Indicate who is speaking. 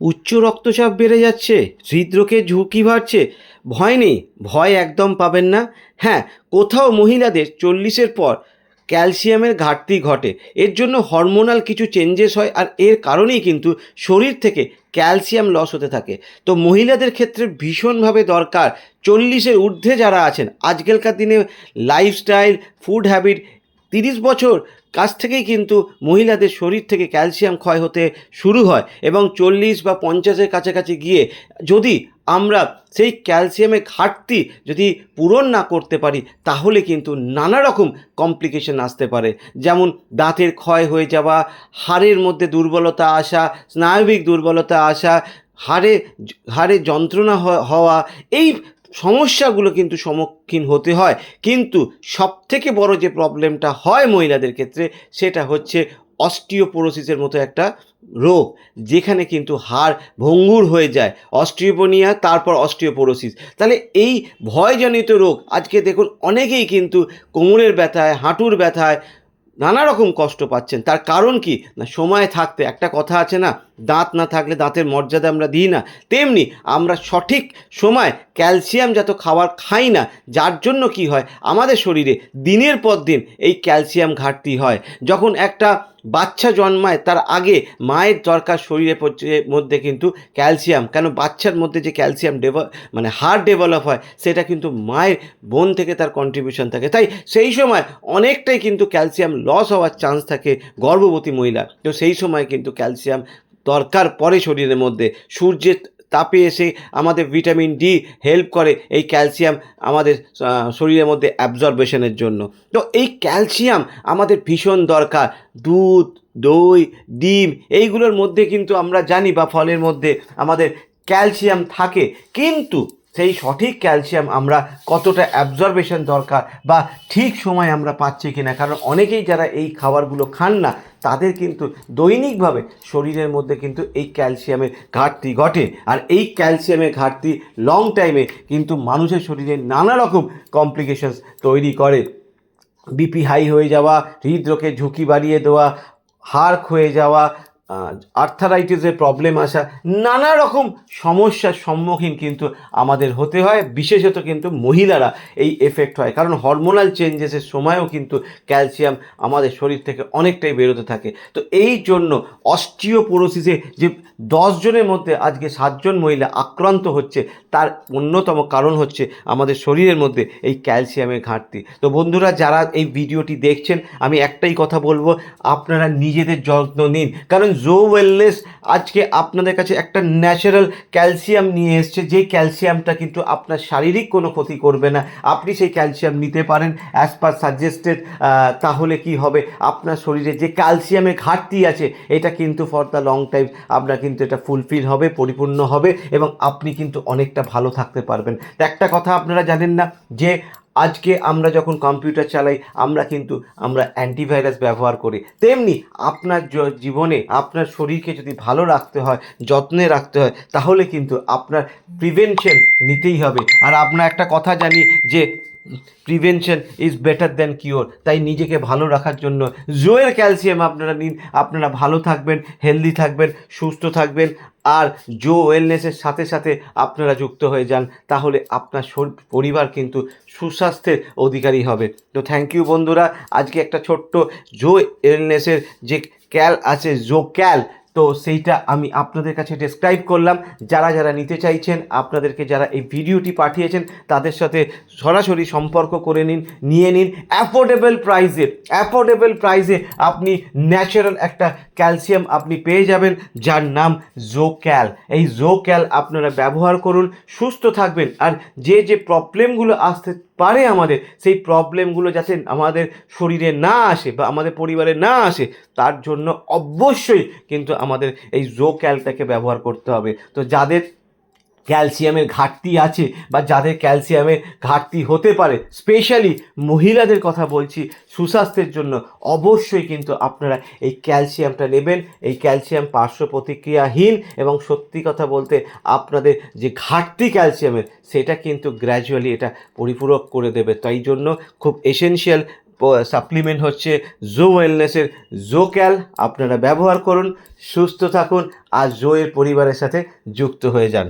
Speaker 1: উচ্চ রক্তচাপ বেড়ে যাচ্ছে হৃদরোগের ঝুঁকি বাড়ছে। ভয় নেই, ভয় একদম পাবেন না। হ্যাঁ কোথাও মহিলাদের চল্লিশের পর ক্যালসিয়ামের ঘাটতি ঘটে। এর জন্য হরমোনাল কিছু চেঞ্জেস হয় আর এর কারণেই কিন্তু শরীর থেকে ক্যালসিয়াম লস হতে থাকে। তো মহিলাদের ক্ষেত্রে ভীষণভাবে দরকার। চল্লিশের ঊর্ধ্বে যারা আছেন, আজকালকার দিনে লাইফস্টাইল ফুড হ্যাবিট তিরিশ বছর কাছ থেকেই কিন্তু মহিলাদের শরীর থেকে ক্যালসিয়াম ক্ষয় হতে শুরু হয় এবং চল্লিশ বা পঞ্চাশের কাছাকাছি গিয়ে যদি আমরা সেই ক্যালসিয়ামের ঘাটতি যদি পূরণ না করতে পারি, তাহলে কিন্তু নানা রকম কমপ্লিকেশন আসতে পারে। যেমন দাঁতের ক্ষয় হয়ে যাওয়া, হাড়ের মধ্যে দুর্বলতা আসা, স্নায়বিক দুর্বলতা আসা, হাড়ে হাড়ে যন্ত্রণা হওয়া, এই সমস্যাগুলো কিন্তু সম্মুখীন হতে হয়। কিন্তু সবথেকে বড় যে প্রবলেমটা হয় মহিলাদের ক্ষেত্রে, সেটা হচ্ছে অস্টিওপোরোসিসের মতো একটা রোগ, যেখানে কিন্তু হাড় ভঙ্গুর হয়ে যায়। অস্ট্রিওপোনিয়া তারপর অস্টিওপোরোসিস। তাহলে এই ভয়জনিত রোগ, আজকে দেখুন অনেকেই কিন্তু কোমরের ব্যথায়, হাঁটুর ব্যথায় নানা রকম কষ্ট পাচ্ছেন। তার কারণ কি? না, সময় থাকতে। একটা কথা আছে না দাঁত না থাকলে দাঁতের মর্যাদা আমরা দিই না। তেমনি আমরা সঠিক সময় ক্যালসিয়াম যত খাবার খাই না, যার জন্য কি হয়? আমাদের শরীরে দিনের পর দিন এই ক্যালসিয়াম ঘাটতি হয়। যখন একটা বাচ্চা জন্মায়, তার আগে মায়ের দরকার পর্যায়ে- মধ্যে কিন্তু ক্যালসিয়াম। কেন? বাচ্চার মধ্যে যে ক্যালসিয়াম মানে হার্ট ডেভেলপ হয়, সেটা কিন্তু মায়ের বোন থেকে তার কন্ট্রিবিউশন থাকে। তাই সেই সময় অনেকটাই কিন্তু ক্যালসিয়াম লস হওয়ার চান্স থাকে গর্ভবতী মহিলা তো সেই সময় কিন্তু ক্যালসিয়াম দরকার পড়ে শরীরের মধ্যে। সূর্যের তাপে এসে আমাদের ভিটামিন ডি হেল্প করে এই ক্যালসিয়াম আমাদের শরীরের মধ্যে অ্যাবজর্বেশনের জন্য। তো এই ক্যালসিয়াম আমাদের ভীষণ দরকার। দুধ, দই, ডিম, এইগুলোর মধ্যে কিন্তু আমরা জানি বা ফলের মধ্যে আমাদের ক্যালসিয়াম থাকে। কিন্তু সেই সঠিক ক্যালসিয়াম আমরা কতটা অ্যাবজর্বেশন দরকার বা ঠিক সময় আমরা পাচ্ছি কিনা। কারণ অনেকেই যারা এই খাবারগুলো খান না, তাদের কিন্তু দৈনিকভাবে শরীরের মধ্যে কিন্তু এই ক্যালসিয়ামের ঘাটতি ঘটে। আর এই ক্যালসিয়ামের ঘাটতি লং টাইমে কিন্তু মানুষের শরীরে নানা রকম কমপ্লিকেশনস তৈরি করে। বিপি হাই হয়ে যাওয়া, হৃদরোগের ঝুঁকি বাড়িয়ে দেওয়া হাড় ক্ষয়ে যাওয়া আর্থারাইটিসের প্রবলেম আসা, নানা রকম সমস্যার সম্মুখীন কিন্তু আমাদের হতে হয়, বিশেষত কিন্তু মহিলারা এই এফেক্ট হয়। কারণ হরমোনাল চেঞ্জেসের সময়ও কিন্তু ক্যালসিয়াম আমাদের শরীর থেকে অনেকটাই বেরোতে থাকে। তো এই জন্য অস্টিওপোরোসিসে যে দশ জনের মধ্যে আজকে সাতজন মহিলা আক্রান্ত হচ্ছে, তার অন্যতম কারণ হচ্ছে আমাদের শরীরের মধ্যে এই ক্যালসিয়ামের ঘাটতি। তো বন্ধুরা, যারা এই ভিডিওটি দেখছেন, আমি একটাই কথা বলব, আপনারা নিজেদের যত্ন নিন। কারণ জো ওয়েলনেস আজকে আপনাদের কাছে একটা ন্যাচারাল ক্যালসিয়াম নিয়ে এসছে। যে ক্যালসিয়ামটা কিন্তু আপনার শারীরিক কোনো ক্ষতি করবে না। আপনি সেই ক্যালসিয়াম নিতে পারেন। অ্যাজ পার সাজেস্টেড তাহলে কি হবে? আপনার শরীরে যে ক্যালসিয়ামের ঘাটতি আছে, এটা কিন্তু ফর দ্য লং টাইম আপনার কিন্তু এটা ফুলফিল হবে, পরিপূর্ণ হবে এবং আপনি কিন্তু অনেকটা ভালো থাকতে পারবেন। একটা কথা আপনারা জানেন না যে আজকে আমরা যখন কম্পিউটার চালাই, আমরা কিন্তু, আমরা অ্যান্টিভাইরাস ব্যবহার করি। তেমনি আপনার জীবনে, আপনার শরীরকে যদি ভালো রাখতে হয়, যত্নে রাখতে হয়, তাহলে কিন্তু আপনার প্রিভেনশন নিতেই হবে। আর আপনার একটা কথা জানি যে prevention is better than cure তাই নিজেকে ভালো রাখার জন্য জোয়ের ক্যালসিয়াম আপনারা নিন। আপনারা ভালো থাকবেন হেলদি থাকবেন, সুস্থ থাকবেন। আর জো ওয়েলনেসের সাথে সাথে আপনারা যুক্ত হয়ে যান, তাহলে আপনার পরিবার কিন্তু সুস্বাস্থ্যের অধিকারী হবে। তো থ্যাংক ইউ বন্ধুরা, আজকে একটা ছোট্ট জো ওয়েলনেসের যে ক্যাল আছে, জো ক্যাল তো সেইটা আমি আপনাদের কাছে ডেসক্রাইব করলাম। যারা যারা নিতে চাইছেন, আপনাদেরকে যারা এই ভিডিওটি পাঠিয়েছেন, তাদের সাথে সরাসরি সম্পর্ক করে নিন, নিয়ে নিন। অ্যাফোর্ডেবল প্রাইসে অ্যাফোর্ডেবল প্রাইসে আপনি ন্যাচারাল একটা ক্যালসিয়াম আপনি পেয়ে যাবেন, যার নাম জো ক্যাল এই জো ক্যাল আপনারা ব্যবহার করুন, সুস্থ থাকবেন। আর যে যে প্রবলেমগুলো আসতে পারে আমাদের, সেই প্রবলেমগুলো যাতে আমাদের শরীরে না আসে বা আমাদের পরিবারে না আসে, তার জন্য অবশ্যই কিন্তু আমাদের এই জো ক্যালটাকে ব্যবহার করতে হবে। তো যাদের ক্যালসিয়ামের ঘাটতি আছে বা যাদের ক্যালসিয়ামের ঘাটতি হতে পারে, স্পেশালি মহিলাদের কথা বলছি, সুস্বাস্থ্যের জন্য অবশ্যই কিন্তু আপনারা এই ক্যালসিয়ামটা নেবেন। এই ক্যালসিয়াম পার্শ্ব প্রতিক্রিয়াহীন এবং সত্যি কথা বলতে আপনাদের যে ঘাটতি ক্যালসিয়ামের, সেটা কিন্তু গ্র্যাজুয়ালি এটা পরিপূরক করে দেবে। তাই জন্য খুব এসেনশিয়াল সাপ্লিমেন্ট হচ্ছে জো ওয়েলনেসের জো ক্যাল আপনারা ব্যবহার করুন, সুস্থ থাকুন আর জোয়ের পরিবারের সাথে যুক্ত হয়ে যান।